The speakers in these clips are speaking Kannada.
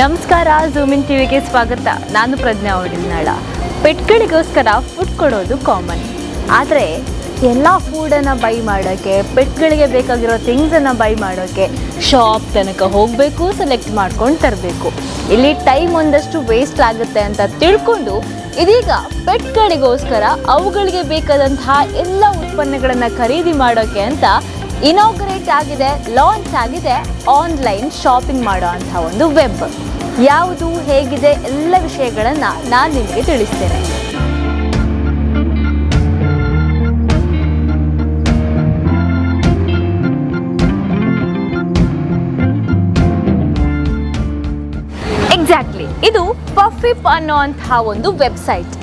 ನಮಸ್ಕಾರ ಝೂಮಿನ್ ಟಿವಿಗೆ ಸ್ವಾಗತ. ನಾನು ಪ್ರಜ್ಞಾ ಒಡಿನಾಳ. ಪೆಟ್ಗಳಿಗೋಸ್ಕರ ಫುಡ್ ಕೊಡೋದು ಕಾಮನ್ ಆದರೆ, ಎಲ್ಲ ಫುಡನ್ನು ಬೈ ಮಾಡೋಕ್ಕೆ ಪೆಟ್ಗಳಿಗೆ ಬೇಕಾಗಿರೋ ಥಿಂಗ್ಸನ್ನು ಬೈ ಮಾಡೋಕ್ಕೆ ಶಾಪ್ ತನಕ ಹೋಗಬೇಕು ಸೆಲೆಕ್ಟ್ ಮಾಡ್ಕೊಂಡು ತರಬೇಕು. ಇಲ್ಲಿ ಟೈಮ್ ಒಂದಷ್ಟು ವೇಸ್ಟ್ ಆಗುತ್ತೆ ಅಂತ ತಿಳ್ಕೊಂಡು, ಇದೀಗ ಪೆಟ್ಗಳಿಗೋಸ್ಕರ ಅವುಗಳಿಗೆ ಬೇಕಾದಂತಹ ಎಲ್ಲ ಉತ್ಪನ್ನಗಳನ್ನು ಖರೀದಿ ಮಾಡೋಕ್ಕೆ ಅಂತ ಇನಾಗ್ರೇಟ್ ಆಗಿದೆ ಲಾಂಚ್ ಆಗಿದೆ ಆನ್ಲೈನ್ ಶಾಪಿಂಗ್ ಮಾಡೋ ಅಂಥ ಒಂದು ವೆಬ್ ಯಾವುದು, ಹೇಗಿದೆ, ಎಲ್ಲ ವಿಷಯಗಳನ್ನು ನಾನು ನಿಮಗೆ ತಿಳಿಸ್ತೇನೆ. ಎಕ್ಸಾಕ್ಟ್ಲಿ ಇದು ಪಫಿಪ್ ಅನ್ನೋಂತಹ ಒಂದು ವೆಬ್ಸೈಟ್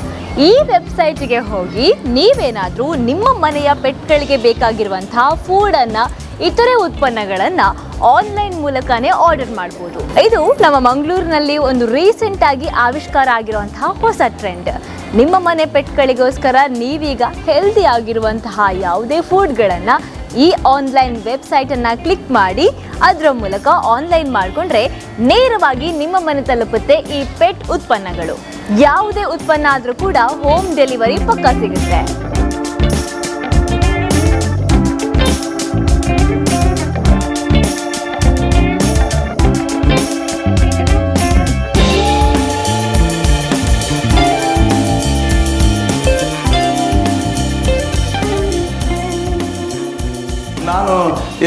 ಈ ವೆಬ್ಸೈಟ್ಗೆ ಹೋಗಿ ನೀವೇನಾದರೂ ನಿಮ್ಮ ಮನೆಯ ಪೆಟ್ಗಳಿಗೆ ಬೇಕಾಗಿರುವಂತಹ ಫೂಡನ್ನು ಇತರೆ ಉತ್ಪನ್ನಗಳನ್ನು ಆನ್ಲೈನ್ ಮೂಲಕನೇ ಆರ್ಡರ್ ಮಾಡ್ಬೋದು. ಇದು ನಮ್ಮ ಮಂಗಳೂರಿನಲ್ಲಿ ಒಂದು ರೀಸೆಂಟ್ ಆಗಿ ಆವಿಷ್ಕಾರ ಆಗಿರುವಂತಹ ಹೊಸ ಟ್ರೆಂಡ್. ನಿಮ್ಮ ಮನೆ ಪೆಟ್ಗಳಿಗೋಸ್ಕರ ನೀವೀಗ ಹೆಲ್ದಿ ಆಗಿರುವಂತಹ ಯಾವುದೇ ಫುಡ್ಗಳನ್ನು ಈ ಆನ್ಲೈನ್ ವೆಬ್ಸೈಟನ್ನು ಕ್ಲಿಕ್ ಮಾಡಿ, ಅದರ ಮೂಲಕ ಆನ್ಲೈನ್ ಮಾಡಿಕೊಂಡ್ರೆ ನೇರವಾಗಿ ನಿಮ್ಮ ಮನೆ ತಲುಪುತ್ತೆ ಈ ಪೆಟ್ ಉತ್ಪನ್ನಗಳು. ಯಾವುದೇ ಉತ್ಪನ್ನ ಆದರೂ ಕೂಡ ಹೋಮ್ ಡೆಲಿವರಿ ಪಕ್ಕ ಸಿಗುತ್ತೆ.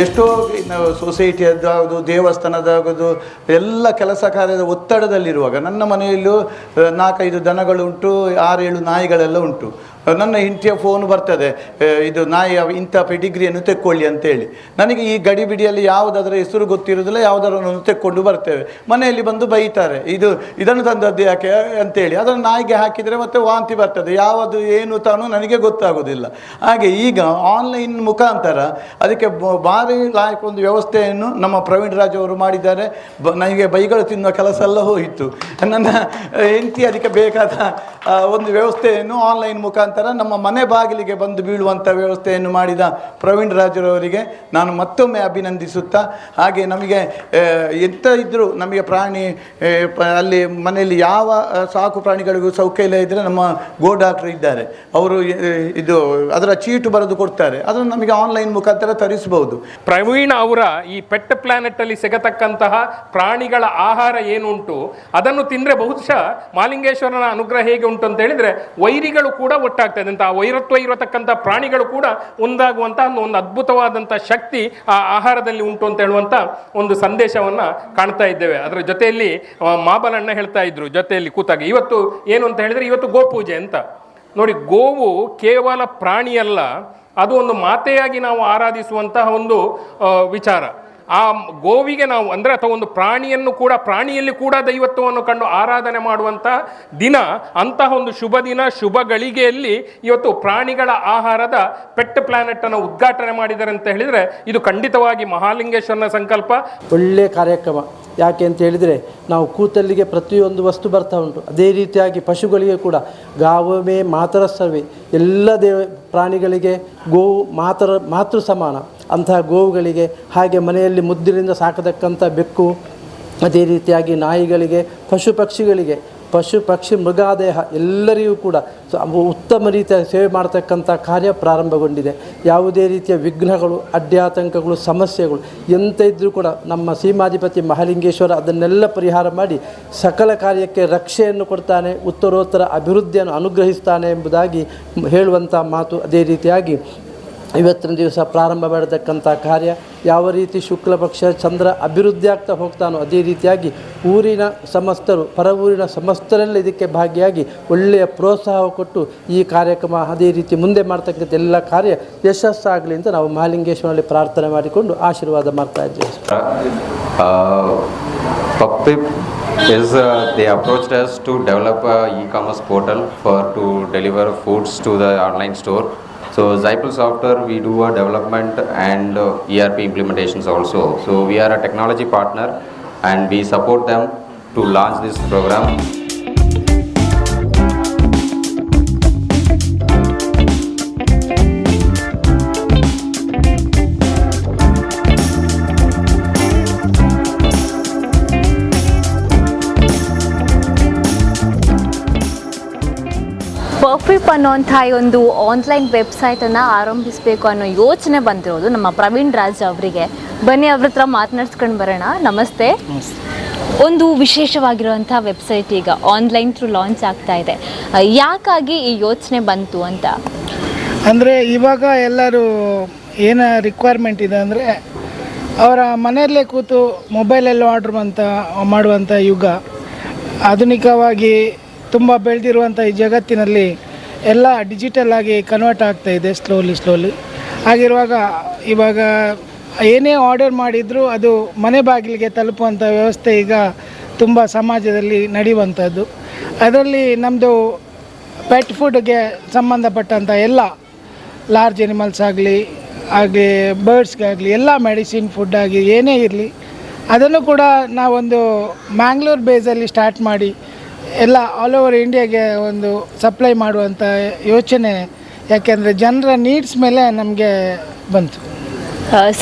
ಎಷ್ಟೋ ನಾವು ಸೊಸೈಟಿಯದ್ದಾಗೋದು ದೇವಸ್ಥಾನದಾಗೋದು ಎಲ್ಲ ಕೆಲಸ ಕಾರ್ಯದ ಒತ್ತಡದಲ್ಲಿರುವಾಗ ನನ್ನ ಮನೆಯಲ್ಲೂ, ನಾಲ್ಕೈದು ದನಗಳುಂಟು, ಆರೇಳು ನಾಯಿಗಳೆಲ್ಲ ಉಂಟು. ನನ್ನ ಹೆಂಡತಿಯ ಫೋನ್ ಬರ್ತದೆ ಇದು ನಾಯಿಯ ಇಂಥ ಪೆಡಿಗ್ರಿಯನ್ನು ತೆಕ್ಕೊಳ್ಳಿ ಅಂತೇಳಿ. ನನಗೆ ಈ ಗಡಿಬಿಡಿಯಲ್ಲಿ ಯಾವುದಾದ್ರೂ ಹೆಸರು ಗೊತ್ತಿರೋದಿಲ್ಲ ಯಾವುದಾದ್ರೂ ತೆಕ್ಕೊಂಡು ಬರ್ತೇವೆ. ಮನೆಯಲ್ಲಿ ಬಂದು ಬೈತಾರೆ, ಇದು, ಇದನ್ನು ತಂದದ್ದು ಯಾಕೆ? ಅಂತೇಳಿ. ಅದನ್ನು ನಾಯಿಗೆ ಹಾಕಿದರೆ ಮತ್ತೆ ವಾಂತಿ ಬರ್ತದೆ, ಯಾವುದು, ಏನು ತಾನು ನನಗೆ ಗೊತ್ತಾಗೋದಿಲ್ಲ ಹಾಗೆ ಈಗ ಆನ್ಲೈನ್ ಮುಖಾಂತರ ಅದಕ್ಕೆ ಭಾರಿ ಲಾಯಕ್ ಒಂದು ವ್ಯವಸ್ಥೆಯನ್ನು ನಮ್ಮ ಪ್ರವೀಣ್ ರಾಜ್ ಅವರು ಮಾಡಿದ್ದಾರೆ. ಬ, ನನಗೆ ಬೈಗಳು ತಿನ್ನುವ ಕೆಲಸ ಎಲ್ಲ ಹೋಯಿತು. ನನ್ನ ಹೆಂಡತಿ ಅದಕ್ಕೆ ಬೇಕಾದ ಒಂದು ವ್ಯವಸ್ಥೆಯನ್ನು ಆನ್ಲೈನ್ ಮುಖಾಂತರ ನಮ್ಮ ಮನೆ ಬಾಗಿಲಿಗೆ ಬಂದು ಬೀಳುವಂಥ ವ್ಯವಸ್ಥೆಯನ್ನು ಮಾಡಿದ ಪ್ರವೀಣ್ ರಾಜರವರಿಗೆ ನಾನು ಮತ್ತೊಮ್ಮೆ ಅಭಿನಂದಿಸುತ್ತಾ, ಹಾಗೆ ನಮಗೆ ಎಂತ ಇದ್ದರೂ ನಮಗೆ ಪ್ರಾಣಿ ಅಲ್ಲಿ ಮನೆಯಲ್ಲಿ ಯಾವ ಸಾಕು ಪ್ರಾಣಿಗಳಿಗೂ ಸೌಖ್ಯ ಇಲ್ಲ ಇದ್ದರೆ ನಮ್ಮ ಗೋ ಡಾಕ್ಟ್ರ್ ಇದ್ದಾರೆ. ಅವರು ಇದು, ಅದರ ಚೀಟು ಬರೆದು ಕೊಡ್ತಾರೆ. ಅದನ್ನು ನಮಗೆ ಆನ್ಲೈನ್ ಮುಖಾಂತರ ತರಿಸಬಹುದು ಪ್ರವೀಣ್ ಅವರ ಈ ಪೆಟ್ ಪ್ಲಾನೆಟ್ ಅಲ್ಲಿ ಸಿಗತಕ್ಕಂತಹ ಪ್ರಾಣಿಗಳ ಆಹಾರ ಏನುಂಟು, ಅದನ್ನು ತಿಂದರೆ ಬಹುಶಃ ಮಾಲಿಂಗೇಶ್ವರನ ಅನುಗ್ರಹ ಹೇಗೆ ಉಂಟು ಅಂತ ಹೇಳಿದ್ರೆ, ವೈರಿಗಳು ಕೂಡ ಒಟ್ಟಾಗ್ತದೆ ಅಂತ ಆ ವೈರತ್ವ ಇರತಕ್ಕಂಥ ಪ್ರಾಣಿಗಳು ಕೂಡ ಒಂದಾಗುವಂತಹ ಒಂದು- ಅದ್ಭುತವಾದಂಥ ಶಕ್ತಿ ಆ ಆಹಾರದಲ್ಲಿ ಉಂಟು ಅಂತ ಹೇಳುವಂತ ಒಂದು ಸಂದೇಶವನ್ನ ಕಾಣ್ತಾ ಇದ್ದೇವೆ. ಅದರ ಜೊತೆಯಲ್ಲಿ ಮಾಬಲಣ್ಣ ಹೇಳ್ತಾ ಇದ್ರು ಜೊತೆಯಲ್ಲಿ ಕೂತಾಗ, ಇವತ್ತು ಏನು ಅಂತ ಹೇಳಿದ್ರೆ ಇವತ್ತು ಗೋಪೂಜೆ ಅಂತ. ನೋಡಿ, ಗೋವು ಕೇವಲ ಪ್ರಾಣಿಯಲ್ಲ, ಅದು ಒಂದು ಮಾತೆಯಾಗಿ ನಾವು ಆರಾಧಿಸುವಂತಹ ಒಂದು ವಿಚಾರ. ಆ ಗೋವಿಗೆ ನಾವು ಅಂದರೆ ಅಥವಾ ಒಂದು ಪ್ರಾಣಿಯನ್ನು ಕೂಡ ಪ್ರಾಣಿಯಲ್ಲಿ ಕೂಡ ದೈವತ್ವವನ್ನು ಕಂಡು ಆರಾಧನೆ ಮಾಡುವಂಥ ದಿನ, ಅಂತಹ ಒಂದು ಶುಭ ದಿನ, ಶುಭ ಗಳಿಗೆಯಲ್ಲಿ ಇವತ್ತು ಪ್ರಾಣಿಗಳ ಆಹಾರದ ಪೆಟ್ ಪ್ಲಾನೆಟನ್ನು ಉದ್ಘಾಟನೆ ಮಾಡಿದರೆ ಅಂತ ಹೇಳಿದರೆ ಇದು ಖಂಡಿತವಾಗಿ ಮಹಾಲಿಂಗೇಶ್ವರನ ಸಂಕಲ್ಪ. ಒಳ್ಳೆಯ ಕಾರ್ಯಕ್ರಮ. ಯಾಕೆ ಅಂತ ಹೇಳಿದರೆ ನಾವು ಕೂತಲ್ಲಿಗೆ ಪ್ರತಿಯೊಂದು ವಸ್ತು ಬರ್ತಾ ಉಂಟು. ಅದೇ ರೀತಿಯಾಗಿ ಪಶುಗಳಿಗೆ ಕೂಡ ಗಾವಮೇ ಮಾತರ ಸರ್ವೆ ಎಲ್ಲ ದೇವ ಪ್ರಾಣಿಗಳಿಗೆ ಗೋವು ಮಾತರ ಮಾತೃ ಸಮಾನ. ಅಂತಹ ಗೋವುಗಳಿಗೆ ಹಾಗೆ ಮನೆಯಲ್ಲಿ ಮುದ್ದಿನಿಂದ ಸಾಕತಕ್ಕಂಥ ಬೆಕ್ಕು, ಅದೇ ರೀತಿಯಾಗಿ ನಾಯಿಗಳಿಗೆ, ಪಶು ಪಕ್ಷಿಗಳಿಗೆ ಪಶು ಪಕ್ಷಿ ಮೃಗಾದೇಹ ಎಲ್ಲರಿಗೂ ಕೂಡ ಉತ್ತಮ ರೀತಿಯ ಸೇವೆ ಮಾಡತಕ್ಕಂಥ ಕಾರ್ಯ ಪ್ರಾರಂಭಗೊಂಡಿದೆ. ಯಾವುದೇ ರೀತಿಯ ವಿಘ್ನಗಳು ಅಡ್ಡಾತಂಕಗಳು ಸಮಸ್ಯೆಗಳು, ಎಂತ ಇದ್ದರೂ ಕೂಡ ನಮ್ಮ ಸೀಮಾಧಿಪತಿ ಮಹಾಲಿಂಗೇಶ್ವರ ಅದನ್ನೆಲ್ಲ ಪರಿಹಾರ ಮಾಡಿ ಸಕಲ ಕಾರ್ಯಕ್ಕೆ ರಕ್ಷೆಯನ್ನು ಕೊಡ್ತಾನೆ, ಉತ್ತರೋತ್ತರ ಅಭಿವೃದ್ಧಿಯನ್ನು ಅನುಗ್ರಹಿಸ್ತಾನೆ ಎಂಬುದಾಗಿ ಹೇಳುವಂಥ ಮಾತು ಅದೇ ರೀತಿಯಾಗಿ ಇವತ್ತಿನ ದಿವಸ ಪ್ರಾರಂಭ ಮಾಡತಕ್ಕಂಥ ಕಾರ್ಯ ಯಾವ ರೀತಿ ಶುಕ್ಲ ಪಕ್ಷ ಚಂದ್ರ ಅಭಿವೃದ್ಧಿ ಆಗ್ತಾ ಹೋಗ್ತಾನೋ ಅದೇ ರೀತಿಯಾಗಿ ಊರಿನ ಸಮಸ್ತರು ಪರ ಊರಿನ ಸಮಸ್ತರೆಲ್ಲ ಇದಕ್ಕೆ ಭಾಗಿಯಾಗಿ ಒಳ್ಳೆಯ ಪ್ರೋತ್ಸಾಹ ಕೊಟ್ಟು ಈ ಕಾರ್ಯಕ್ರಮ ಅದೇ ರೀತಿ ಮುಂದೆ ಮಾಡ್ತಕ್ಕಂಥ ಎಲ್ಲ ಕಾರ್ಯ ಯಶಸ್ಸಾಗಲಿ ಅಂತ ನಾವು ಮಹಾಲಿಂಗೇಶ್ವರಲ್ಲಿ ಪ್ರಾರ್ಥನೆ ಮಾಡಿಕೊಂಡು ಆಶೀರ್ವಾದ ಮಾಡ್ತಾ ಇದ್ದೇವೆ Puppip is uh, they approached us to develop a e-commerce portal for to deliver foods to the online store. So Zypel software we do a development and uh, ERP implementations also. So we are a technology partner and we support them to launch this program. ಅನ್ನೋಂಥ ಈ ಒಂದು ಆನ್ಲೈನ್ ವೆಬ್ಸೈಟನ್ನು ಆರಂಭಿಸಬೇಕು ಅನ್ನೋ ಯೋಚನೆ ಬಂದಿರೋದು ನಮ್ಮ ಪ್ರವೀಣ್ ರಾಜ್ ಅವರಿಗೆ. ಬನ್ನಿ ಅವ್ರ ಹತ್ರ ಮಾತನಾಡ್ಸ್ಕೊಂಡು ಬರೋಣ. ನಮಸ್ತೆ. ಒಂದು ವಿಶೇಷವಾಗಿರುವಂಥ ವೆಬ್ಸೈಟ್ ಈಗ ಆನ್ಲೈನ್ ಥ್ರೂ ಲಾಂಚ್ ಆಗ್ತಾ ಇದೆ. ಯಾಕಾಗಿ ಈ ಯೋಚನೆ ಬಂತು ಅಂತ? ಅಂದರೆ ಇವಾಗ ಎಲ್ಲರೂ ಏನು ರಿಕ್ವೈರ್ಮೆಂಟ್ ಇದೆ ಅಂದರೆ ಅವರ ಮನೆಯಲ್ಲೇ ಕೂತು ಮೊಬೈಲಲ್ಲಿ ಆರ್ಡ್ರ್ ಅಂತ ಮಾಡುವಂಥ ಯುಗ. ಆಧುನಿಕವಾಗಿ ತುಂಬ ಬೆಳೆದಿರುವಂಥ ಈ ಜಗತ್ತಿನಲ್ಲಿ ಎಲ್ಲ ಡಿಜಿಟಲ್ ಆಗಿ ಕನ್ವರ್ಟ್ ಆಗ್ತಾ ಇದೆ ಸ್ಲೋಲಿ ಸ್ಲೋಲಿ ಹಾಗಿರುವಾಗ ಇವಾಗ ಏನೇ ಆರ್ಡರ್ ಮಾಡಿದರೂ ಅದು ಮನೆ ಬಾಗಿಲಿಗೆ ತಲುಪುವಂಥ ವ್ಯವಸ್ಥೆ ಈಗ ತುಂಬ ಸಮಾಜದಲ್ಲಿ ನಡೆಯುವಂಥದ್ದು ಅದರಲ್ಲಿ ನಮ್ಮದು ಪೆಟ್ ಫುಡ್ಗೆ ಸಂಬಂಧಪಟ್ಟಂಥ ಎಲ್ಲ ಲಾರ್ಜ್ ಎನಿಮಲ್ಸ್ ಆಗಲಿ ಹಾಗೆ ಬರ್ಡ್ಸ್ಗಾಗಲಿ ಎಲ್ಲ ಮೆಡಿಸಿನ್ ಫುಡ್ ಆಗಿ ಏನೇ ಇರಲಿ, ಅದನ್ನು ಕೂಡ ನಾವೊಂದು ಮ್ಯಾಂಗ್ಳೂರ್ ಬೇಸಲ್ಲಿ ಸ್ಟಾರ್ಟ್ ಮಾಡಿ ಎಲ್ಲ ಆಲ್ ಓವರ್ ಇಂಡಿಯಾಗೆ ಒಂದು ಸಪ್ಲೈ ಮಾಡುವಂಥ ಯೋಚನೆ, ಯಾಕೆಂದರೆ ಜನರ ನೀಡ್ಸ್ ಮೇಲೆ ನಮಗೆ ಬಂತು.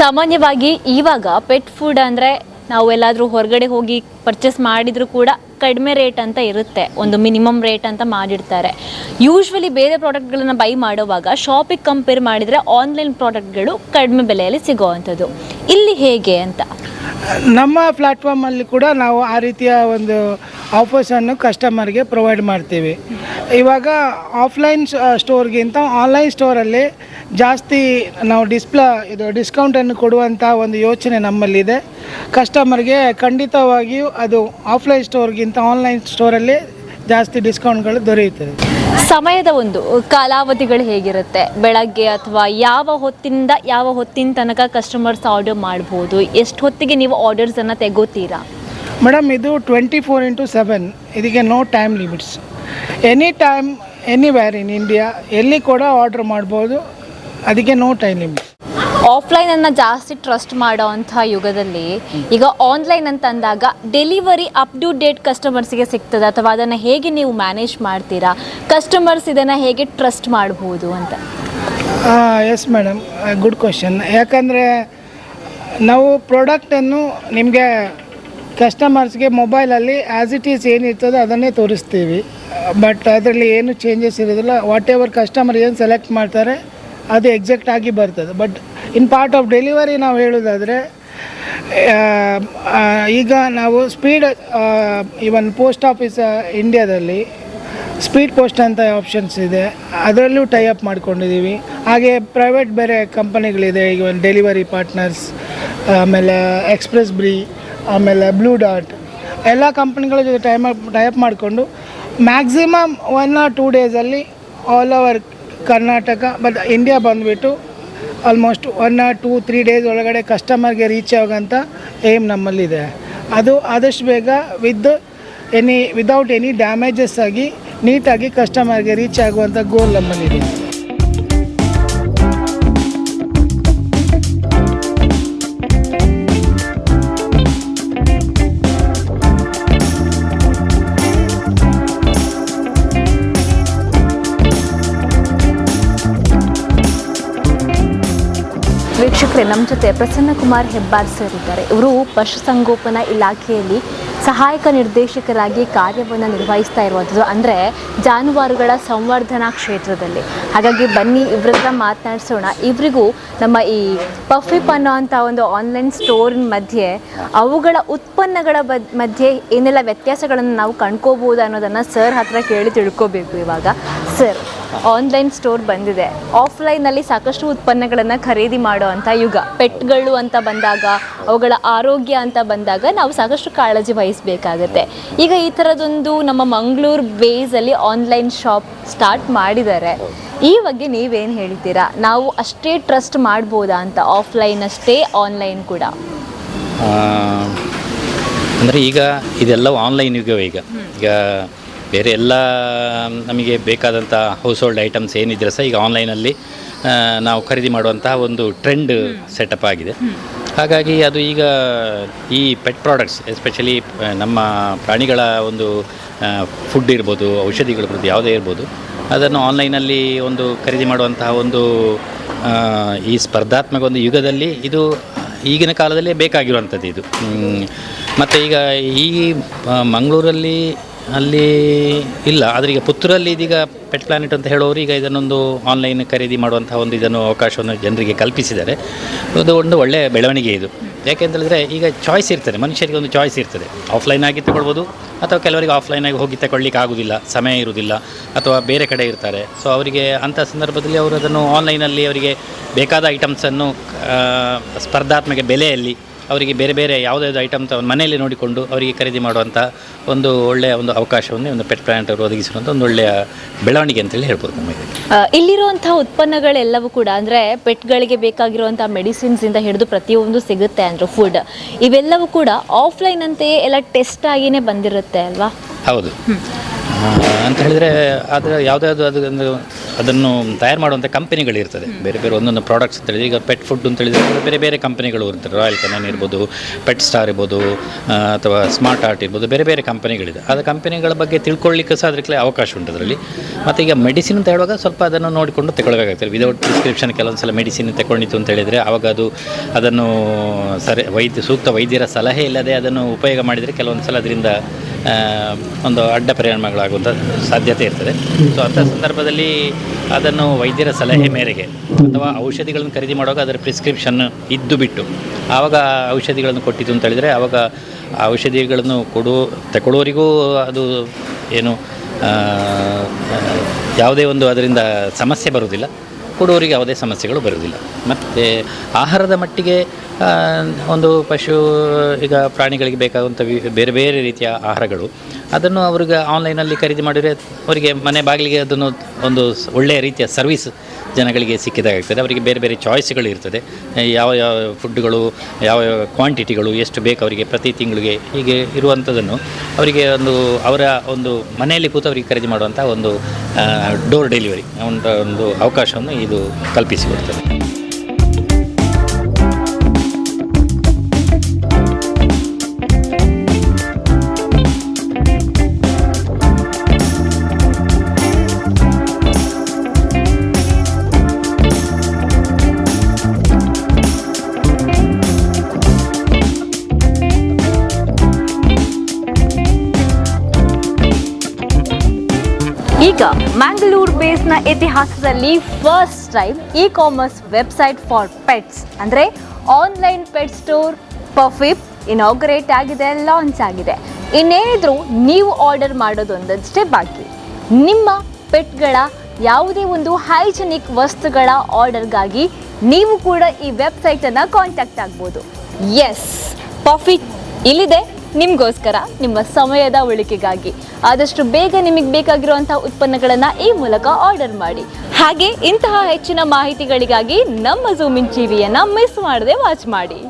ಸಾಮಾನ್ಯವಾಗಿ ಇವಾಗ ಪೆಟ್ ಫುಡ್ ಅಂದರೆ ನಾವು ಎಲ್ಲಾದರೂ ಹೊರಗಡೆ ಹೋಗಿ ಪರ್ಚೇಸ್ ಮಾಡಿದರೂ ಕೂಡ ಕಡಿಮೆ ರೇಟ್ ಅಂತ ಇರುತ್ತೆ, ಒಂದು ಮಿನಿಮಮ್ ರೇಟ್ ಅಂತ ಮಾಡಿರ್ತಾರೆ. ಯೂಶ್ವಲಿ ಬೇರೆ ಪ್ರಾಡಕ್ಟ್ಗಳನ್ನು ಬೈ ಮಾಡುವಾಗ ಶಾಪಿಗೆ ಕಂಪೇರ್ ಮಾಡಿದರೆ ಆನ್ಲೈನ್ ಪ್ರಾಡಕ್ಟ್ಗಳು ಕಡಿಮೆ ಬೆಲೆಯಲ್ಲಿ ಸಿಗೋವಂಥದ್ದು. ಇಲ್ಲಿ ಹೇಗೆ ಅಂತ? ನಮ್ಮ ಪ್ಲ್ಯಾಟ್ಫಾರ್ಮಲ್ಲಿ ಕೂಡ ನಾವು ಆ ರೀತಿಯ ಒಂದು ಆಫರ್ಸನ್ನು ಕಸ್ಟಮರ್ಗೆ ಪ್ರೊವೈಡ್ ಮಾಡ್ತೀವಿ. ಇವಾಗ ಆಫ್ಲೈನ್ ಸ್ಟೋರ್ಗಿಂತ ಆನ್ಲೈನ್ ಸ್ಟೋರಲ್ಲಿ ಜಾಸ್ತಿ ನಾವು ಡಿಸ್ಪ್ಲೇ ಇದು ಡಿಸ್ಕೌಂಟನ್ನು ಕೊಡುವಂಥ ಒಂದು ಯೋಚನೆ ನಮ್ಮಲ್ಲಿದೆ. ಕಸ್ಟಮರ್ಗೆ ಖಂಡಿತವಾಗಿಯೂ ಅದು ಆಫ್ಲೈನ್ ಸ್ಟೋರ್ಗಿಂತ ಆನ್ಲೈನ್ ಸ್ಟೋರಲ್ಲಿ ಜಾಸ್ತಿ ಡಿಸ್ಕೌಂಟ್ಗಳು ದೊರೆಯುತ್ತದೆ ಸಮಯದ ಒಂದು ಕಾಲಾವಧಿಗಳು ಹೇಗಿರುತ್ತೆ? ಬೆಳಗ್ಗೆ ಅಥವಾ ಯಾವ ಹೊತ್ತಿಂದ ಯಾವ ಹೊತ್ತಿನ ತನಕ ಕಸ್ಟಮರ್ಸ್ ಆರ್ಡರ್ ಮಾಡ್ಬೋದು? ಎಷ್ಟು ಹೊತ್ತಿಗೆ ನೀವು ಆರ್ಡರ್ಸನ್ನು ತೆಗೋತೀರಾ? ಮೇಡಮ್ ಇದು ಟ್ವೆಂಟಿ ಫೋರ್ ಇಂಟು ಸೆವೆನ್ ಇದಕ್ಕೆ no time limits any time anywhere in India ಎಲ್ಲಿ ಕೂಡ ಆರ್ಡ್ರ್ ಮಾಡ್ಬೋದು. ಅದಕ್ಕೆ ನೋ ಟೈಮ್ ಲಿಮಿಟ್ಸ್ ಆಫ್ಲೈನ್ ಅನ್ನ ಜಾಸ್ತಿ ಟ್ರಸ್ಟ್ ಮಾಡೋ ಅಂಥ ಯುಗದಲ್ಲಿ ಈಗ ಆನ್ಲೈನ್ ಅಂತ ಅಂದಾಗ ಡೆಲಿವರಿ ಅಪ್ ಟು ಡೇಟ್ ಕಸ್ಟಮರ್ಸ್ಗೆ ಸಿಗ್ತದೆ. ಅಥವಾ ಅದನ್ನು ಹೇಗೆ ನೀವು ಮ್ಯಾನೇಜ್ ಮಾಡ್ತೀರಾ? ಕಸ್ಟಮರ್ಸ್ ಇದನ್ನು ಹೇಗೆ ಟ್ರಸ್ಟ್ ಮಾಡ್ಬೋದು ಅಂತ? ಎಸ್ ಮೇಡಮ್ ಗುಡ್ ಕ್ವಶನ್ ಯಾಕಂದರೆ ನಾವು ಪ್ರಾಡಕ್ಟನ್ನು ನಿಮಗೆ ಕಸ್ಟಮರ್ಸ್ಗೆ ಮೊಬೈಲಲ್ಲಿ ಆ್ಯಸ್ ಇಟ್ ಈಸ್ ಏನಿರ್ತದೋ ಅದನ್ನೇ ತೋರಿಸ್ತೀವಿ. ಬಟ್ ಅದರಲ್ಲಿ ಏನು ಚೇಂಜಸ್ ಇರೋದಿಲ್ಲ. ವಾಟ್ ಎವರ್ ಕಸ್ಟಮರ್ ಏನು ಸೆಲೆಕ್ಟ್ ಮಾಡ್ತಾರೆ ಅದು ಎಕ್ಸಾಕ್ಟ್ ಆಗಿ ಬರ್ತದೆ. But in part of delivery ನಾವು ಹೇಳೋದಾದರೆ ಈಗ ನಾವು ಸ್ಪೀಡ್ ಇವನ್ ಪೋಸ್ಟ್ ಆಫೀಸ್ ಇಂಡಿಯಾದಲ್ಲಿ ಸ್ಪೀಡ್ ಪೋಸ್ಟ್ ಅಂತ ಆಪ್ಷನ್ಸ್ ಇದೆ. ಅದರಲ್ಲೂ ಟೈ ಅಪ್ ಮಾಡ್ಕೊಂಡಿದ್ದೀವಿ ಹಾಗೆ ಪ್ರೈವೇಟ್ ಬೇರೆ ಕಂಪನಿಗಳಿದೆ ಈಗ ಒಂದು ಡೆಲಿವರಿ ಪಾರ್ಟ್ನರ್ಸ್ ಆಮೇಲೆ ಎಕ್ಸ್ಪ್ರೆಸ್ ಬ್ರೀ ಆಮೇಲೆ ಬ್ಲೂ ಡಾಟ್ ಎಲ್ಲ ಕಂಪ್ನಿಗಳ ಜೊತೆ ಟೈಮ್ ಅಪ್ ಟೈ ಅಪ್ ಮಾಡಿಕೊಂಡು ಮ್ಯಾಕ್ಸಿಮಮ್ ಒನ್ ಆರ್ ಟೂ ಡೇಸಲ್ಲಿ all over Karnataka but India ಬಂದುಬಿಟ್ಟು almost one or two three days ಒಳಗಡೆ ಕಸ್ಟಮರ್ಗೆ ರೀಚ್ ಆಗೋಂಥ ಏಮ್ ನಮ್ಮಲ್ಲಿದೆ. ಅದು ಆದಷ್ಟು ಬೇಗ with any without any damages ಆಗಿ ನೀಟಾಗಿ ಕಸ್ಟಮರ್ಗೆ ರೀಚ್ ಆಗುವಂಥ ಗೋಲ್ ನಮ್ಮಲ್ಲಿದೆ. ನಮ್ಮ ಜೊತೆ ಪ್ರಸನ್ನ ಕುಮಾರ್ ಹೆಬ್ಬಾರ್ ಸರ್ ಇದ್ದಾರೆ. ಇವರು ಪಶುಸಂಗೋಪನಾ ಇಲಾಖೆಯಲ್ಲಿ ಸಹಾಯಕ ನಿರ್ದೇಶಕರಾಗಿ ಕಾರ್ಯವನ್ನು ನಿರ್ವಹಿಸ್ತಾ ಇರುವಂಥದ್ದು ಅಂದರೆ ಜಾನುವಾರುಗಳ ಸಂವರ್ಧನಾ ಕ್ಷೇತ್ರದಲ್ಲಿ. ಹಾಗಾಗಿ ಬನ್ನಿ, ಇವ್ರ ಹತ್ರ ಮಾತನಾಡಿಸೋಣ. ಇವರಿಗೂ ನಮ್ಮ ಈ ಪಫಿಪ್ ಅನ್ನೋ ಅಂಥ ಒಂದು ಆನ್ಲೈನ್ ಸ್ಟೋರಿನ ಮಧ್ಯೆ ಅವುಗಳ ಉತ್ಪನ್ನಗಳ ಮಧ್ಯೆ ಏನೆಲ್ಲ ವ್ಯತ್ಯಾಸಗಳನ್ನು ನಾವು ಕಂಡ್ಕೋಬೋದು ಅನ್ನೋದನ್ನು ಸರ್ ಹತ್ರ ಕೇಳಿ ತಿಳ್ಕೋಬೇಕು ಇವಾಗ. ಸರ್ ಆನ್ಲೈನ್ ಸ್ಟೋರ್ ಬಂದಿದೆ. ಆಫ್ಲೈನಲ್ಲಿ ಸಾಕಷ್ಟು ಉತ್ಪನ್ನಗಳನ್ನು ಖರೀದಿ ಮಾಡೋ ಅಂಥ ಯುಗ. ಪೆಟ್ಗಳು ಅಂತ ಬಂದಾಗ, ಅವುಗಳ ಆರೋಗ್ಯ ಅಂತ ಬಂದಾಗ ನಾವು ಸಾಕಷ್ಟು ಕಾಳಜಿ ವಹಿಸಬೇಕಾಗತ್ತೆ. ಈಗ ಈ ಥರದೊಂದು ನಮ್ಮ ಮಂಗಳೂರು ಬೇಸಲ್ಲಿ ಆನ್ಲೈನ್ ಶಾಪ್ ಸ್ಟಾರ್ಟ್ ಮಾಡಿದ್ದಾರೆ. ಈ ಬಗ್ಗೆ ನೀವೇನು ಹೇಳ್ತೀರಾ? ನಾವು ಅಷ್ಟೇ ಟ್ರಸ್ಟ್ ಮಾಡ್ಬೋದಾ ಅಂತ ಆಫ್ಲೈನ್ ಅಷ್ಟೇ ಆನ್ಲೈನ್ ಕೂಡ? ಅಂದರೆ ಈಗ ಇದೆಲ್ಲ ಆನ್ಲೈನ್ ಯುಗವೇ ಈಗ. ಈಗ ಬೇರೆ ಎಲ್ಲ ನಮಗೆ ಬೇಕಾದಂಥ ಹೌಸ್ ಹೋಲ್ಡ್ ಐಟಮ್ಸ್ ಏನಿದ್ರೆ ಸಹ ಈಗ ಆನ್ಲೈನಲ್ಲಿ ನಾವು ಖರೀದಿ ಮಾಡುವಂತಹ ಒಂದು ಟ್ರೆಂಡ್ ಸೆಟಪ್ ಆಗಿದೆ. ಹಾಗಾಗಿ ಅದು ಈಗ ಈ ಪೆಟ್ ಪ್ರಾಡಕ್ಟ್ಸ್ ಎಸ್ಪೆಷಲಿ ನಮ್ಮ ಪ್ರಾಣಿಗಳ ಒಂದು ಫುಡ್ ಇರ್ಬೋದು ಔಷಧಿಗಳಿರ್ಬೋದು ಯಾವುದೇ ಇರ್ಬೋದು, ಅದನ್ನು ಆನ್ಲೈನಲ್ಲಿ ಒಂದು ಖರೀದಿ ಮಾಡುವಂತಹ ಒಂದು ಈ ಸ್ಪರ್ಧಾತ್ಮಕ ಒಂದು ಯುಗದಲ್ಲಿ ಇದು ಈಗಿನ ಕಾಲದಲ್ಲೇ ಬೇಕಾಗಿರುವಂಥದ್ದು ಇದು. ಮತ್ತು ಈಗ ಈ ಮಂಗಳೂರಲ್ಲಿ ಅಲ್ಲಿ ಇಲ್ಲ, ಆದರೆ ಈಗ ಪುತ್ತೂರಲ್ಲಿ ಇದೀಗ ಪೆಟ್ ಪ್ಲಾನೆಟ್ ಅಂತ ಹೇಳೋರು ಈಗ ಇದನ್ನೊಂದು ಆನ್ಲೈನ್ ಖರೀದಿ ಮಾಡುವಂಥ ಒಂದು ಇದನ್ನು ಅವಕಾಶವನ್ನು ಜನರಿಗೆ ಕಲ್ಪಿಸಿದ್ದಾರೆ. ಅದು ಒಂದು ಒಳ್ಳೆಯ ಬೆಳವಣಿಗೆ ಇದು. ಯಾಕೆಂತ ಹೇಳಿದ್ರೆ ಈಗ ಚಾಯ್ಸ್ ಇರ್ತದೆ, ಮನುಷ್ಯರಿಗೆ ಒಂದು ಚಾಯ್ಸ್ ಇರ್ತದೆ. ಆಫ್ಲೈನ್ ಆಗಿ ತಗೊಳ್ಬೋದು, ಅಥವಾ ಕೆಲವರಿಗೆ ಆಫ್ಲೈನಾಗಿ ಹೋಗಿ ತಗೊಳ್ಳಿಕ್ಕೆ ಆಗೋದಿಲ್ಲ, ಸಮಯ ಇರುವುದಿಲ್ಲ ಅಥವಾ ಬೇರೆ ಕಡೆ ಇರ್ತಾರೆ. ಸೊ ಅವರಿಗೆ ಅಂಥ ಸಂದರ್ಭದಲ್ಲಿ ಅವರು ಅದನ್ನು ಆನ್ಲೈನಲ್ಲಿ ಅವರಿಗೆ ಬೇಕಾದ ಐಟಮ್ಸನ್ನು ಸ್ಪರ್ಧಾತ್ಮಕ ಬೆಲೆಯಲ್ಲಿ ಅವರಿಗೆ ಬೇರೆ ಬೇರೆ ಯಾವುದಾದ್ರು ಐಟಮ್ ತ ಮನೆಯಲ್ಲಿ ನೋಡಿಕೊಂಡು ಅವರಿಗೆ ಖರೀದಿ ಮಾಡುವಂಥ ಒಂದು ಒಳ್ಳೆಯ ಒಂದು ಅವಕಾಶವನ್ನು ಒಂದು ಪೆಟ್ ಪ್ಲಾಂಟ್ ಅವರು ಒದಗಿಸಿರುವಂಥ ಒಂದು ಒಳ್ಳೆಯ ಬೆಳವಣಿಗೆ ಅಂತೇಳಿ ಹೇಳ್ಬೋದು ನಮಗೆ ಇಲ್ಲಿರುವಂಥ ಇಲ್ಲಿರುವಂತಹ ಉತ್ಪನ್ನಗಳೆಲ್ಲವೂ ಕೂಡ ಅಂದರೆ ಪೆಟ್ಗಳಿಗೆ ಬೇಕಾಗಿರುವಂಥ ಮೆಡಿಸಿನ್ಸ್ ಇಂದ ಹಿಡಿದು ಪ್ರತಿಯೊಂದು ಸಿಗುತ್ತೆ ಅಂದರು ಫುಡ್ ಇವೆಲ್ಲವೂ ಕೂಡ ಆಫ್ಲೈನ್ ಅಂತೆಯೇ ಎಲ್ಲ ಟೆಸ್ಟ್ ಆಗಿನೇ ಬಂದಿರುತ್ತೆ ಅಲ್ವಾ? ಹೌದು. ಅಂತ ಹೇಳಿದರೆ ಅದರ ಯಾವುದಾದ್ರು ಅದು ಒಂದು ಅದನ್ನು ತಯಾರು ಮಾಡುವಂಥ ಕಂಪನಿಗಳಿರ್ತದೆ ಬೇರೆ ಬೇರೆ ಒಂದೊಂದು ಪ್ರಾಡಕ್ಟ್ಸ್ ಅಂತ ಹೇಳಿದ್ರೆ ಈಗ ಪೆಟ್ ಫುಡ್ ಅಂತ ಹೇಳಿದರೆ ಬೇರೆ ಬೇರೆ ಕಂಪನಿಗಳು ಇರ್ತದೆ. ರಾಯಲ್ ಕೆನನ್ ಇರ್ಬೋದು ಪೆಟ್ ಸ್ಟಾರ್ ಇರ್ಬೋದು ಅಥವಾ ಸ್ಮಾರ್ಟ್ ಆರ್ಟ್ ಇರ್ಬೋದು, ಬೇರೆ ಬೇರೆ ಕಂಪನಿಗಳಿದೆ ಆದ ಕಂಪನಿಗಳ ಬಗ್ಗೆ ತಿಳ್ಕೊಳ್ಳಿಕ್ಕೆ ಸಹ ಅದಕ್ಕೆ ಅವಕಾಶ ಉಂಟು ಅದರಲ್ಲಿ. ಮತ್ತು ಈಗ ಮೆಡಿಸಿನ್ ಅಂತ ಹೇಳುವಾಗ ಸ್ವಲ್ಪ ಅದನ್ನು ನೋಡಿಕೊಂಡು ತಗೊಳ್ಬೇಕಾಗ್ತದೆ ವಿದೌಟ್ ಪ್ರಿಸ್ಕ್ರಿಪ್ಷನ್ ಕೆಲವೊಂದು ಸಲ ಮೆಡಿಸಿನ್ ತಗೊಂಡಿತ್ತು ಅಂತ ಹೇಳಿದರೆ ಆವಾಗ ಅದು ಅದನ್ನು ಸರಿ, ವೈದ್ಯ, ಸೂಕ್ತ ವೈದ್ಯರ ಸಲಹೆ ಇಲ್ಲದೆ ಅದನ್ನು ಉಪಯೋಗ ಮಾಡಿದರೆ ಕೆಲವೊಂದು ಸಲ ಅದರಿಂದ ಒಂದು ಅಡ್ಡ ಪರಿಣಾಮಗಳಾಗುವಂಥ ಸಾಧ್ಯತೆ ಇರ್ತದೆ. ಸೊ ಅಂಥ ಸಂದರ್ಭದಲ್ಲಿ ಅದನ್ನು ವೈದ್ಯರ ಸಲಹೆ ಮೇರೆಗೆ ಅಥವಾ ಔಷಧಿಗಳನ್ನು ಖರೀದಿ ಮಾಡುವಾಗ ಅದರ ಪ್ರಿಸ್ಕ್ರಿಪ್ಷನ್ ಇದ್ದು ಬಿಟ್ಟು ಆವಾಗ ಔಷಧಿಗಳನ್ನು ಕೊಟ್ಟಿತು ಅಂತ ಹೇಳಿದರೆ ಆವಾಗ ಔಷಧಿಗಳನ್ನು ಕೊಡು ತಗೊಳ್ಳೋರಿಗೂ ಅದು ಏನು ಯಾವುದೇ ಒಂದು ಅದರಿಂದ ಸಮಸ್ಯೆ ಬರುವುದಿಲ್ಲ. ಕೊಡುವವರಿಗೆ ಯಾವುದೇ ಸಮಸ್ಯೆಗಳು ಬರುವುದಿಲ್ಲ. ಮತ್ತು ಆಹಾರದ ಮಟ್ಟಿಗೆ ಒಂದು ಪಶು, ಈಗ ಪ್ರಾಣಿಗಳಿಗೆ ಬೇಕಾದಂಥ ಬೇರೆ ಬೇರೆ ರೀತಿಯ ಆಹಾರಗಳು, ಅದನ್ನು ಅವ್ರಿಗೆ ಆನ್ಲೈನಲ್ಲಿ ಖರೀದಿ ಮಾಡಿದರೆ ಅವರಿಗೆ ಮನೆ ಬಾಗಿಲಿಗೆ ಅದನ್ನು ಒಂದು ಒಳ್ಳೆಯ ರೀತಿಯ ಸರ್ವಿಸ್ ಜನಗಳಿಗೆ ಸಿಕ್ಕಿದಾಗ್ತದೆ. ಅವರಿಗೆ ಬೇರೆ ಬೇರೆ ಚಾಯ್ಸ್ಗಳು ಇರ್ತದೆ. ಯಾವ ಯಾವ ಫುಡ್ಗಳು, ಯಾವ ಯಾವ ಕ್ವಾಂಟಿಟಿಗಳು ಎಷ್ಟು ಬೇಕು ಅವರಿಗೆ ಪ್ರತಿ ತಿಂಗಳಿಗೆ ಹೀಗೆ ಇರುವಂಥದ್ದನ್ನು ಅವರಿಗೆ ಒಂದು, ಅವರ ಒಂದು ಮನೆಯಲ್ಲಿ ಕೂತು ಅವರಿಗೆ ಖರೀದಿ ಮಾಡುವಂಥ ಒಂದು ಡೋರ್ ಡೆಲಿವರಿ, ಒಂದು ಒಂದು ಅವಕಾಶವನ್ನು ಇದು ಕಲ್ಪಿಸಿಕೊಡ್ತದೆ ಮ್ಯಾಂಗ್ಳೂರ್ ಬೇಸ್ನ ಇತಿಹಾಸದಲ್ಲಿ first time e commerce website for pets ಅಂದರೆ ಆನ್ಲೈನ್ ಪೆಟ್ ಸ್ಟೋರ್ ಪರ್ಫಿಪ್ ಇನಾಗ್ರೇಟ್ ಆಗಿದೆ ಲಾಂಚ್ ಆಗಿದೆ. ಇನ್ನೇನಿದ್ರು ನೀವು ಆರ್ಡರ್ ಮಾಡೋದೊಂದಷ್ಟೇ ಬಾಕಿ. ನಿಮ್ಮ ಪೆಟ್ಗಳ ಯಾವುದೇ ಒಂದು ಹೈಜೆನಿಕ್ ವಸ್ತುಗಳ ಆರ್ಡರ್ಗಾಗಿ ನೀವು ಕೂಡ ಈ ವೆಬ್ಸೈಟನ್ನು ಕಾಂಟ್ಯಾಕ್ಟ್ ಆಗ್ಬೋದು. ಎಸ್ ಪರ್ಫಿಟ್ ಇಲ್ಲಿದೆ. ನಿಮಗೋಸ್ಕರ ನಿಮ್ಮ ಸಮಯದ ಉಳಿಕೆಗಾಗಿ ಆದಷ್ಟು ಬೇಗ ನಿಮಗೆ ಬೇಕಾಗಿರುವಂತಹ ಉತ್ಪನ್ನಗಳನ್ನು ಈ ಮೂಲಕ ಆರ್ಡರ್ ಮಾಡಿ. ಹಾಗೆ ಇಂತಹ ಹೆಚ್ಚಿನ ಮಾಹಿತಿಗಳಿಗಾಗಿ ನಮ್ಮ ಝೂಮಿನ್ ಟಿವಿಯನ್ನು ಮಿಸ್ ಮಾಡದೆ ವಾಚ್ ಮಾಡಿ.